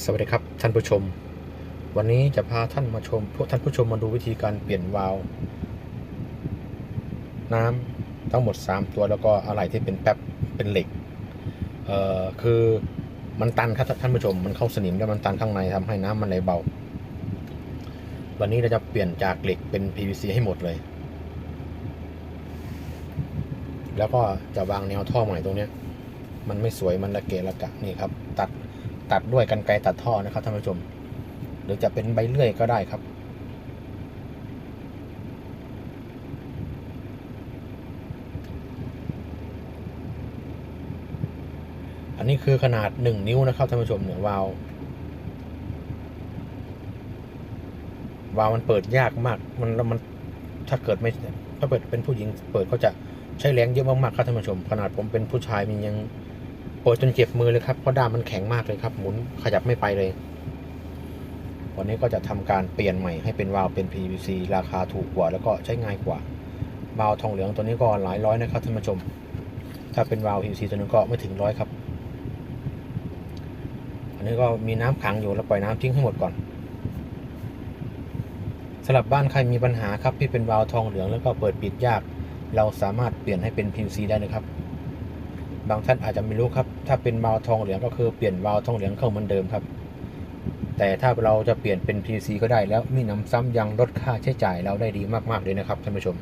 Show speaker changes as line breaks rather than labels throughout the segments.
สวัสดีครับท่านผู้ชม วันนี้จะพาท่านมาชม พวกท่านผู้ชมมาดูวิธีการเปลี่ยนวาล์วน้ำทั้งหมด 3 ตัวแล้วก็อะไรที่เป็นแป๊บเป็นเหล็กเอ่อคือมันตันครับท่านผู้ชมมันเข้าสนิมแล้วมันตันข้างในทำให้น้ำมันไหลเบา วันนี้เราจะเปลี่ยนจากเหล็กเป็น PVC ให้หมดเลย แล้วก็จะวางแนวท่อใหม่ตรงเนี้ยมันไม่สวยมันละเกะละกะนี่ครับ ตัด ตัดด้วยกันไกตัดท่อนะครับท่านผู้ชม หรือจะเป็นใบเลื่อยก็ได้ครับ อันนี้คือขนาด 1 นิ้วนะครับท่านผู้ชมเนี่ยวาล์ววาล์วมันเปิดยากมาก มันมันถ้าเกิดไม่ถ้าเปิดเป็นผู้หญิง เปิดก็จะใช้แรงเยอะมากๆครับท่านผู้ชม ขนาดผมเป็นผู้ชายมันยัง เปิดจนเจ็บมือเลยครับเพราะด้ามมันแข็งมากเลยครับหมุนขยับไม่ไปเลย วันนี้ก็จะทำการเปลี่ยนใหม่ให้เป็นวาล์วเป็น PVC ราคาถูกกว่าแล้วก็ใช้ง่ายกว่าวาล์วทองเหลืองตัวนี้ก็หลายร้อยนะครับท่านผู้ชม ถ้าเป็นวาล์ว PVC ตัวนึงก็ไม่ถึงร้อยครับ อันนี้ก็มีน้ำขังอยู่แล้วปล่อยน้ำทิ้งให้หมดก่อนสำหรับบ้านใครมีปัญหาครับที่เป็นวาล์วทองเหลืองแล้วก็เปิดปิดยาก เราสามารถเปลี่ยนให้เป็น PVC ได้เลยครับ บางท่านอาจจะไม่รู้ครับ ถ้าเป็นวาล์วทองเหลืองก็คือเปลี่ยนวาล์วทองเหลืองเข้าเหมือนเดิมครับ แต่ถ้าเราจะเปลี่ยนเป็น PVC ก็ได้แล้วมีน้ำซ้ำยังลดค่าใช้จ่ายเราได้ดีมากๆเลยนะครับท่านผู้ชม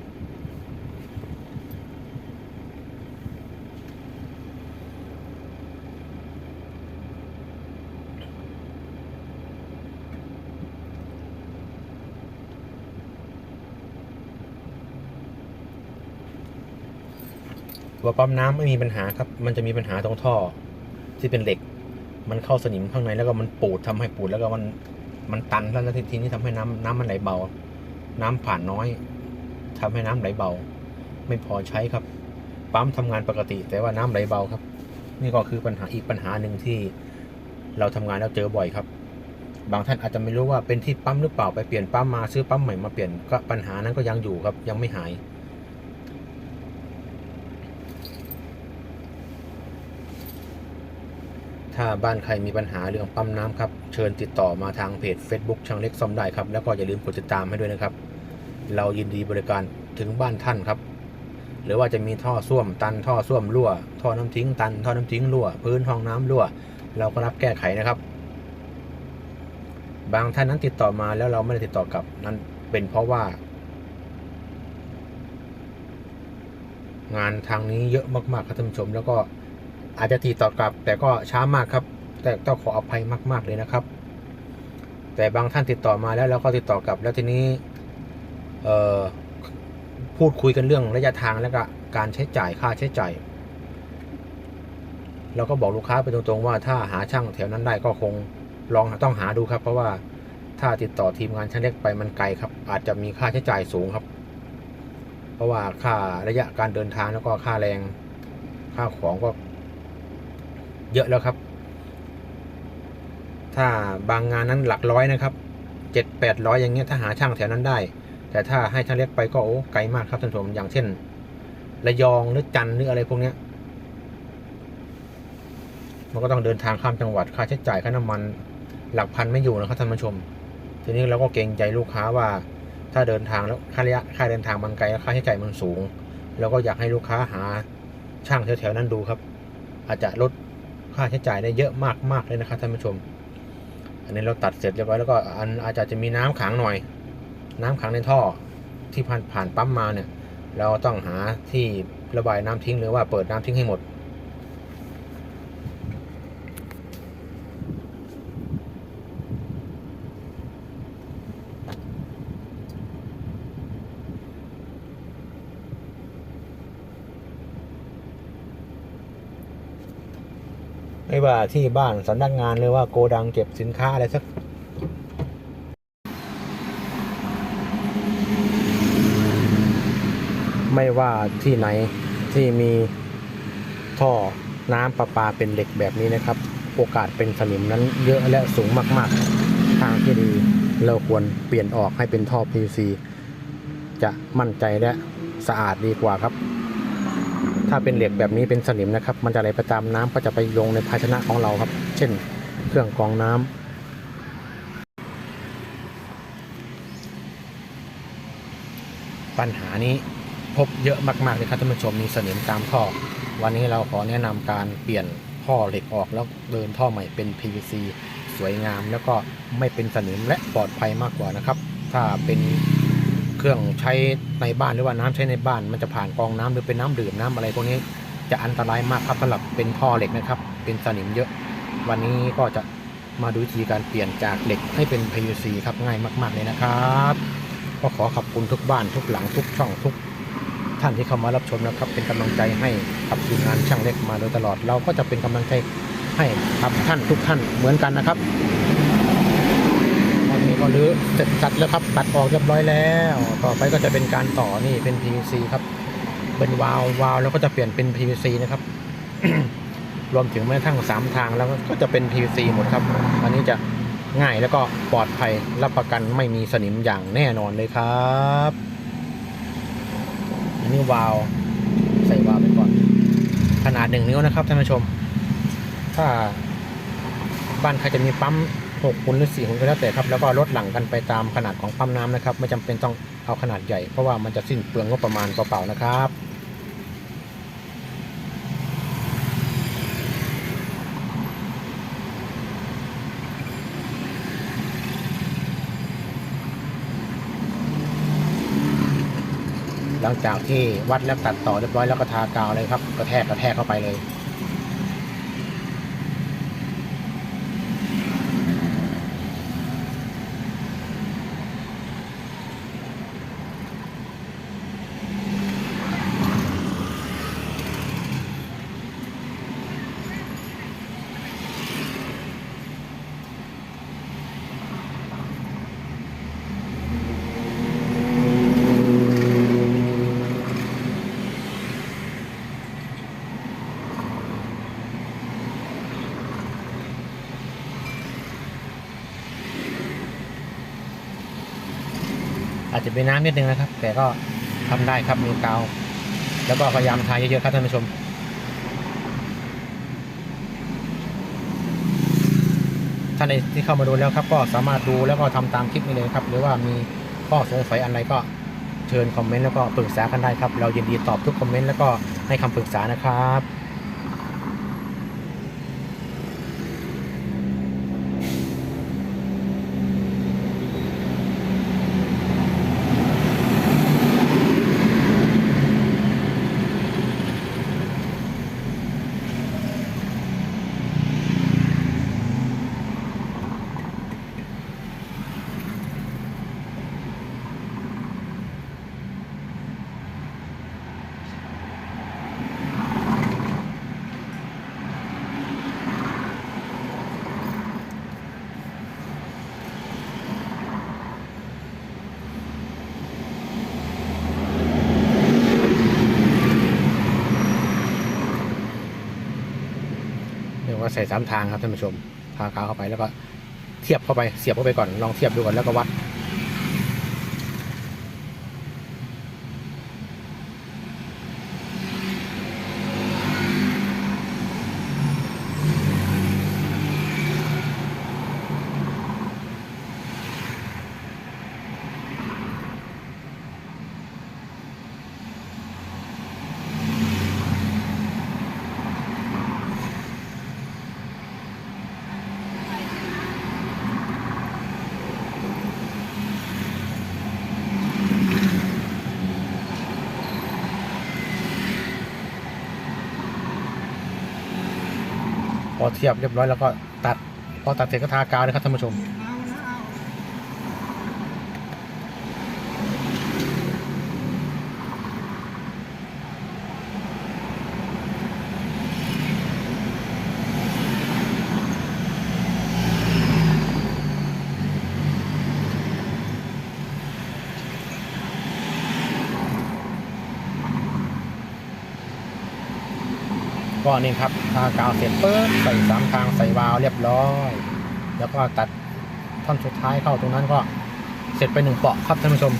ตัวปั๊มน้ำไม่มีปัญหาครับ มันจะมีปัญหาตรงท่อที่เป็นเหล็ก มันเข้าสนิมข้างในแล้วก็มันปูดทำให้ปูดแล้วก็มันมันตันแล้วทีนี้ทำให้น้ำน้ำมันไหลเบา น้ำผ่านน้อยทำให้น้ำไหลเบา ไม่พอใช้ครับ ปั๊มทำงานปกติ แต่ว่าน้ำไหลเบาครับ นี่ก็คือปัญหาอีกปัญหาหนึ่งที่เราทำงานแล้วเจอบ่อยครับ บางท่านอาจจะไม่รู้ว่าเป็นที่ปั๊มหรือเปล่าไปเปลี่ยนปั๊มมาซื้อปั๊มใหม่มาเปลี่ยนก็ปัญหานั้นก็ยังอยู่ครับ ยังไม่หาย ถ้าบ้านใครมีปัญหาเรื่องปั๊มน้ำครับ เชิญติดต่อมาทางเพจ Facebook ช่างเล็กซ่อมได้ครับ แล้วก็อย่าลืมกดติดตามให้ด้วยนะครับ เรายินดีบริการถึงบ้านท่านครับ หรือว่าจะมีท่อส้วมตันท่อส้วมรั่ว ท่อน้ำทิ้งตัน ท่อน้ำทิ้งรั่ว พื้นห้องน้ำรั่ว เราก็รับแก้ไขนะครับ บางท่านนั้นติดต่อมาแล้วเราไม่ได้ติดต่อกลับนั้นเป็นเพราะว่า งานทางนี้เยอะมากๆครับท่านผู้ชมแล้วก็ อาจจะติดต่อกลับ แต่ก็ช้ามากครับ แต่ต้องขออภัยมาก ๆเลยนะครับ แต่บางท่านติดต่อมาแล้วเราก็ติดต่อกลับ แล้วทีนี้เอ่อพูดคุยกันเรื่องระยะทางแล้วก็การใช้จ่ายค่าใช้จ่ายเราก็บอกลูกค้าไปตรงๆว่าถ้าหาช่างแถวนั้นได้ก็คงลองต้องหาดูครับ เพราะว่าถ้าติดต่อทีมงานช่างเล็กไปมันไกลครับ อาจจะมีค่าใช้จ่ายสูงครับ เพราะว่าค่าระยะการเดินทางแล้วก็ค่าแรง ค่าของก็ เยอะแล้วครับ ถ้าบางงานนั้นหลักร้อยนะครับเจ็ดแปดร้อยอย่างเงี้ยถ้าหาช่างแถวนั้นได้ แต่ถ้าให้ช่างเล็กไปก็โอ้ไกลมากครับท่านผู้ชมอย่างเช่นระยองหรือจันทร์หรืออะไรพวกเนี้ยมันก็ต้องเดินทางข้ามจังหวัดค่าใช้จ่ายค่าน้ำมันหลักพันไม่อยู่นะครับท่านผู้ชม ทีนี้เราก็เกรงใจลูกค้าว่า ถ้าเดินทางแล้วค่าระยะค่าเดินทางมันไกลแล้วค่าใช้จ่ายมันสูงเราก็อยากให้ลูกค้าหาช่างแถวๆนั้นดูครับ อาจจะลด ค่าใช้จ่ายได้เยอะมากๆเลยนะครับท่านผู้ชม อันนี้เราตัดเสร็จเรียบร้อยแล้วก็อันอาจจะจะมีน้ำขังหน่อย น้ำขังในท่อที่ผ่านผ่านปั๊มมาเนี่ย เราต้องหาที่ระบายน้ำทิ้งหรือว่าเปิดน้ำทิ้งให้หมด ว่าที่บ้านสำนักงานหรือว่าโกดังเก็บสินค้าอะไรสักไม่ว่าที่ไหนที่มีท่อน้ำประปาเป็นเหล็กแบบนี้นะครับ โอกาสเป็นสนิมนั้นเยอะและสูงมากๆ ทางที่ดีเราควรเปลี่ยนออกให้เป็นท่อ PVC จะมั่นใจและสะอาดดีกว่าครับ ถ้าเป็นเหล็กแบบนี้เป็นสนิมนะครับ มันจะไหลไปตามน้ำก็จะไปลงในภาชนะของเราครับ เช่น เครื่องกรองน้ำ ปัญหานี้พบเยอะมากๆเลยครับท่านผู้ชมมีสนิมตามท่อ วันนี้เราขอแนะนำการเปลี่ยนท่อเหล็กออกแล้วเดินท่อใหม่เป็น PVC สวยงามแล้วก็ไม่เป็นสนิมและปลอดภัยมากกว่านะครับ ถ้าเป็น เครื่องใช้ในบ้านหรือว่าน้ำใช้ในบ้าน มันจะผ่านกองน้ำหรือเป็นน้ำดื่มน้ำอะไรพวกนี้ จะอันตรายมากครับสำหรับเป็นท่อเหล็กนะครับ เป็นสนิมเยอะ วันนี้ก็จะมาดูวิธีการเปลี่ยนจากเหล็กให้เป็น PVC ครับง่ายมาก ๆเลยนะครับก็ขอขอบคุณทุกบ้านทุกหลังทุกช่องทุก ท่านที่เข้ามารับชมนะครับ เป็นกำลังใจให้กับทีมงานช่างเล็กมาโดยตลอด เราก็จะเป็นกำลังใจให้ครับท่านทุกท่านเหมือนกันนะครับ ก็รื้อเสร็จสัดแล้วครับ ตัดออกเรียบร้อยแล้ว ต่อไปก็จะเป็นการต่อนี่เป็น PVC ครับ เป็นวาล์ววาล์วแล้วก็จะเปลี่ยนเป็น PVC นะครับรวมถึงแม้กระทั่งสามทางแล้วก็จะเป็น PVC หมดครับ อันนี้จะง่ายแล้วก็ปลอดภัยรับประกันไม่มีสนิมอย่างแน่นอนเลยครับ อันนี้วาล์วใส่วาล์วไปก่อน ขนาดหนึ่งนิ้วนะครับท่านผู้ชม ถ้าบ้านใครจะมีปั๊ม หกหุ่นหรือสี่หุ่นก็แล้วแต่ครับแล้วก็ลดหลั่งกันไปตามขนาดของปั๊มน้ำนะครับ ไม่จำเป็นต้องเอาขนาดใหญ่ เพราะว่ามันจะสิ้นเปลืองงบประมาณเปล่าๆนะครับหลังจากที่วัดแล้วตัดต่อเรียบร้อยแล้วก็ทากาวเลยครับกระแทกกระแทกเข้าไปเลย อาจจะเป็นน้ำนิดนึงนะครับ แต่ก็ทำได้ครับมีกาว แล้วก็พยายามทาเยอะๆครับท่านผู้ชมท่านใดที่เข้ามาดูแล้วครับ ก็สามารถดูแล้วก็ทำตามคลิปนี้เลยครับ หรือว่ามีข้อสงสัยอะไรก็เชิญคอมเมนต์แล้วก็ปรึกษากันได้ครับ เรายินดีตอบทุกคอมเมนต์แล้วก็ให้คำปรึกษานะครับ ใส่สามทางครับท่านผู้ชมทากาเข้าไปแล้วก็เทียบเข้าไปเสียบเข้าไปก่อนลองเทียบดูก่อนแล้วก็วัด พอเทียบเรียบร้อยแล้วก็ตัด พอตัดเสร็จก็ทากาวเลยครับท่านผู้ชม ก็นี่ครับทากาวเสร็จปุ๊บใส่สามทางใส่วาล์วเรียบร้อย แล้วก็ตัดท่อนสุดท้ายเข้าตรงนั้นก็เสร็จไปหนึ่งเปาะครับท่านผู้ชม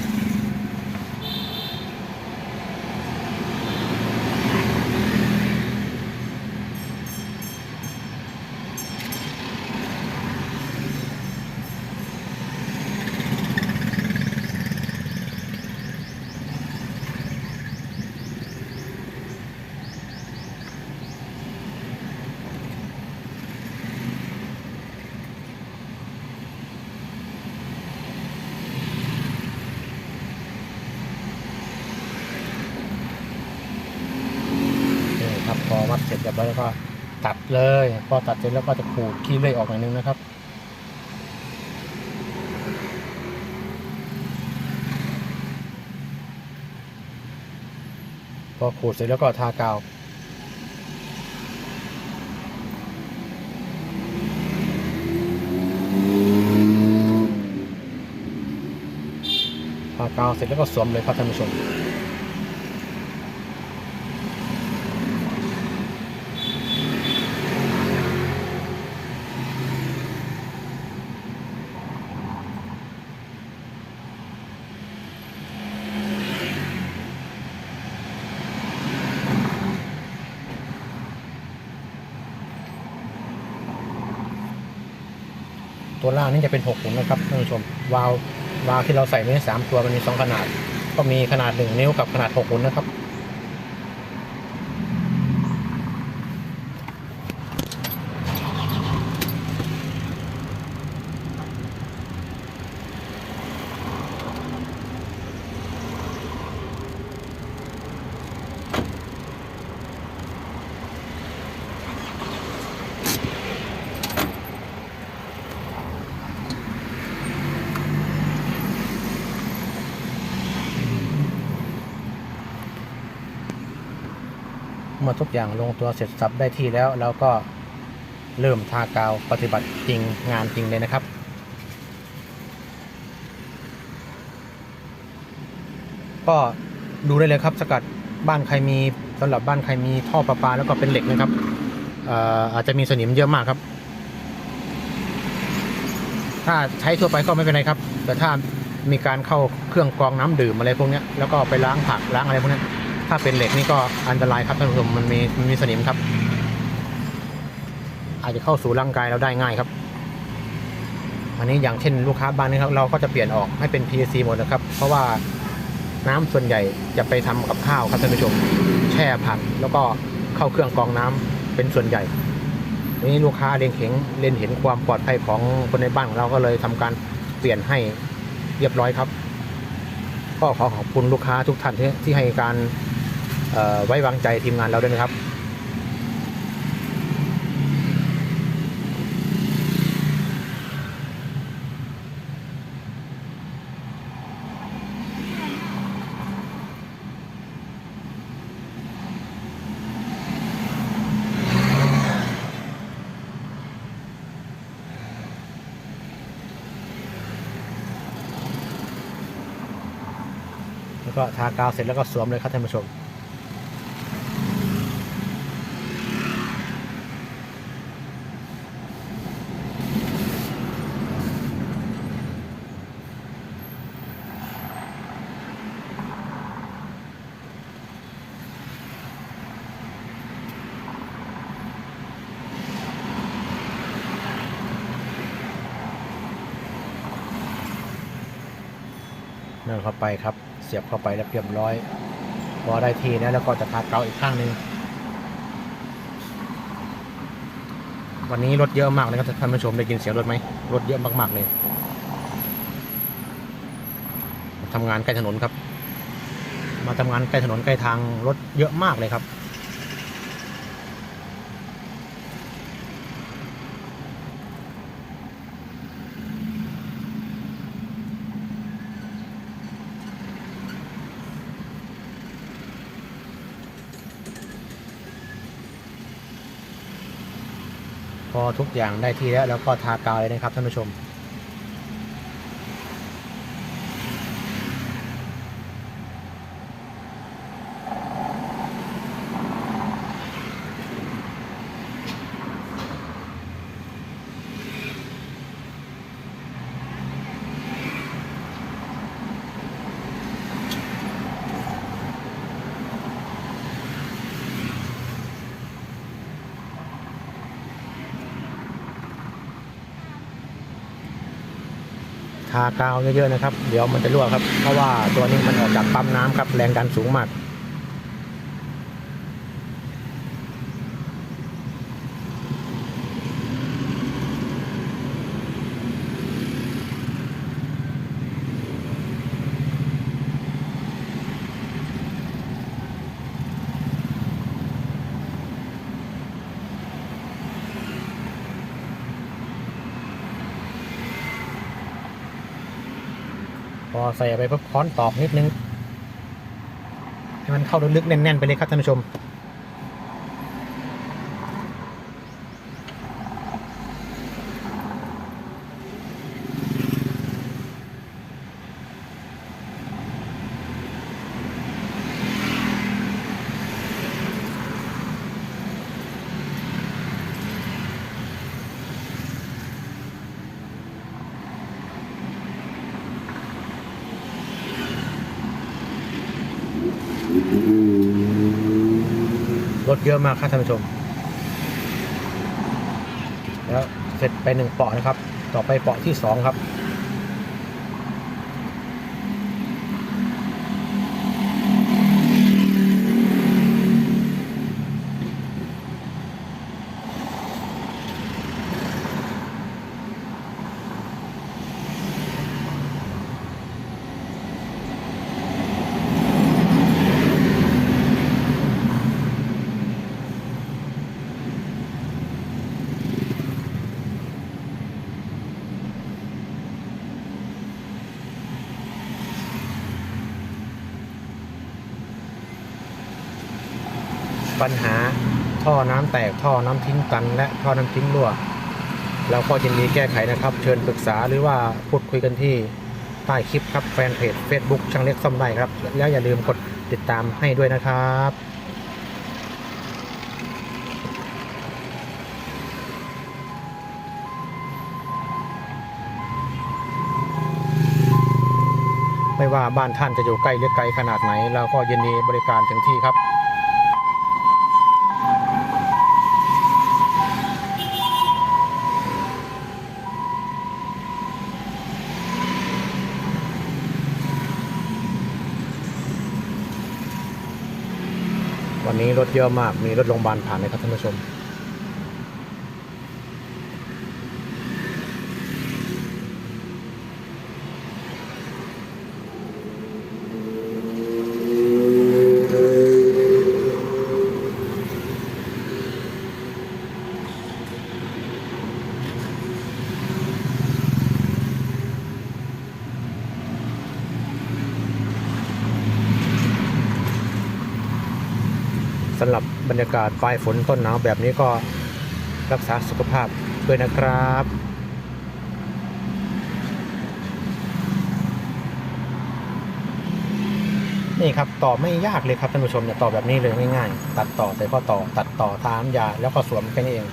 แล้วก็ตัดเลย พอตัดเสร็จแล้วก็จะขูดขี้เลื่อยออกหน่อยนึงนะครับพอขูดเสร็จแล้วก็ทากาวทากาวเสร็จแล้วก็สวมเลยครับท่านผู้ชม ล่างนี่จะเป็น6ขุนนะครับท่านผู้ชมวาล์ววาล์วที่เราใส่ไว้สามตัวมันมีสองขนาด ก็มีขนาด 1 นิ้วกับขนาด6ขุนนะครับ มื่อทุกอย่างลงตัวเสร็จสับได้ที่แล้วเราก็เริ่มทากาวปฏิบัติจริงงานจริงเลยนะครับก็ดูได้เลยครับสกัดบ้านใครมีสำหรับบ้านใครมีท่อประปาแล้วก็เป็นเหล็กนะครับเอ่อาจจะมีสนิมเยอะมากครับ ถ้าใช้ทั่วไปก็ไม่เป็นไรครับ แต่ถ้ามีการเข้าเครื่องกรองน้ำดื่มอะไรพวกนี้แล้วก็ไปล้างผักล้างอะไรพวกนี้ ถ้าเป็นเหล็กนี่ก็อันตรายครับท่านผู้ชมมันมีมันมีสนิมครับ อาจจะเข้าสู่ร่างกายเราได้ง่ายครับ อันนี้อย่างเช่นลูกค้าบ้านนี้ครับเราก็จะเปลี่ยนออกให้เป็น PVC หมดนะครับ เพราะว่าน้ำส่วนใหญ่จะไปทำกับข้าวครับท่านผู้ชม แช่ผักแล้วก็เข้าเครื่องกรองน้ำเป็นส่วนใหญ่ทีนี้ลูกค้าเล็งเห็นเล่นเห็นความปลอดภัยของคนในบ้านเราก็เลยทำการเปลี่ยนให้เรียบร้อยครับ ก็ขอขอบคุณลูกค้าทุกท่านที่ให้การ ไว้วางใจทีมงานเราด้วยนะครับแล้วก็ทากาวเสร็จแล้วก็สวมเลยครับท่านผู้ชม เดินเข้าไปครับ เสียบเข้าไปแล้วเรียบร้อย พอได้ทีนะแล้วก็จะทาเกาอีกข้างหนึ่งวันนี้รถเยอะมากเลยครับท่านผู้ชมได้ยินเสียงรถไหมรถเยอะมากๆเลยทำงานใกล้ถนนครับ มาทำงานใกล้ถนนใกล้ทางรถเยอะมากเลยครับ ทุกอย่างได้ที่แล้วแล้วก็ทากาวเลยนะครับท่านผู้ชม ทากาวเยอะๆนะครับ เดี๋ยวมันจะรั่วครับ เพราะว่าตัวนี้มันออกจากปั๊มน้ำครับ แรงดันสูงมาก อใส่ไปปุ๊บค้อนตอกนิดนึง ให้มันเข้าลึกๆแน่นๆไปเลยครับท่านผู้ชม เยอะมากครับท่านผู้ชม แล้วเสร็จไปหนึ่งเปาะนะครับ ต่อไปเปาะที่สองครับ ปัญหาท่อน้ำแตกท่อน้ำทิ้งตัน และท่อน้ำทิ้งรั่ว เราก็ยินดีแก้ไขนะครับ เชิญปรึกษาหรือว่าพูดคุยกันที่ใต้คลิปครับแฟนเพจ Facebook ช่างเล็กซ่อมได้ครับ แล้วอย่าลืมกดติดตามให้ด้วยนะครับไม่ว่าบ้านท่านจะอยู่ใกล้หรือไกลขนาดไหน เราก็ยินดีบริการถึงที่ครับ นี้รถเยอะมาก มีรถโรงพยาบาลผ่านเลยครับท่านผู้ชม ยากาศปลายฝนต้นหนาวแบบนี้ก็รักษาสุขภาพด้วยนะครับนี่ครับต่อไม่ยากเลยครับท่านผู้ชมเนี่ยต่อแบบนี้เลยง่ายๆตัดต่อใส่ข้อต่อ ตัดต่อตามยาแล้วก็สวมแค่นี้เอง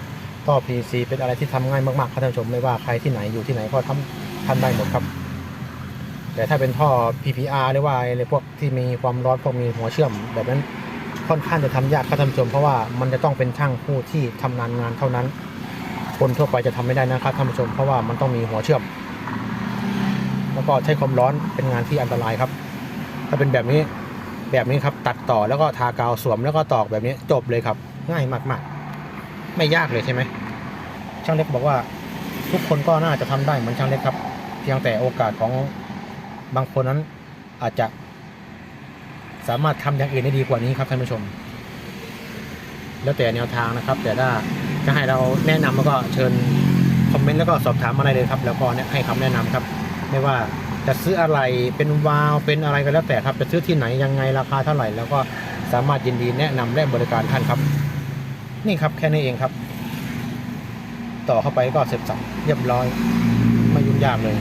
ต่อ PC เป็นอะไรที่ทำง่ายมากๆครับท่านผู้ชมไม่ว่าใครที่ไหนอยู่ที่ไหนก็ทำทำได้หมดครับ แต่ถ้าเป็นท่อ PPR หรือว่าอะไรพวกที่มีความร้อนพวกมีหัวเชื่อมแบบนั้น ค่อนข้างจะทำยากครับท่านผู้ชม เพราะว่ามันจะต้องเป็นช่างผู้ที่ทำนานงานเท่านั้น คนทั่วไปจะทำไม่ได้นะครับท่านผู้ชม เพราะว่ามันต้องมีหัวเชื่อม แล้วก็ใช้ความร้อนเป็นงานที่อันตรายครับ ถ้าเป็นแบบนี้แบบนี้ครับ ตัดต่อแล้วก็ทากาวสวมแล้วก็ตอกแบบนี้จบเลยครับ ง่ายมากๆ ไม่ยากเลยใช่ไหมช่างเล็กบอกว่าทุกคนก็น่าจะทำได้เหมือนช่างเล็กครับ เพียงแต่โอกาสของบางคนนั้นอาจจะ สามารถทำอย่างอื่นได้ดีกว่านี้ครับท่านผู้ชม แล้วแต่แนวทางนะครับ แต่ถ้าจะให้เราแนะนำแล้วก็เชิญคอมเมนต์แล้วก็สอบถามมาได้เลยครับ แล้วก็เนี่ยให้คำแนะนำครับ ไม่ว่าจะซื้ออะไรเป็นวาวเป็นอะไรก็แล้วแต่ครับ จะซื้อที่ไหนยังไงราคาเท่าไหร่ แล้วก็สามารถยินดีแนะนำและบริการท่านครับ นี่ครับแค่นี้เองครับ ต่อเข้าไปก็เสร็จสับเรียบร้อยไม่ยุ่งยากเลย